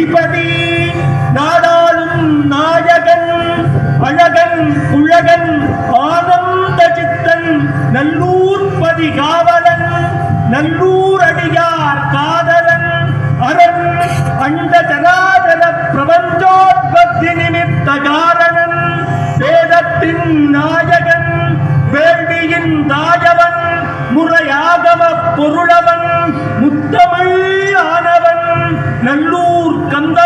அதிபதி நாடாளும் நாயகன் அழகன் உழகன் ஆனந்த சித்தன் நல்லூர் பதி காவலன் நல்லூர் அடியார் காதலன் அரண் அண்ட தராதர பிரபஞ்சோத்பத்தி நிமித்த காரணன் வேதத்தின் நாயகன் வேள்வியின் தாயவன் முறையாகவ பொருளவன் முத்தமிழ் ஆனவன் நல்லூர் கந்த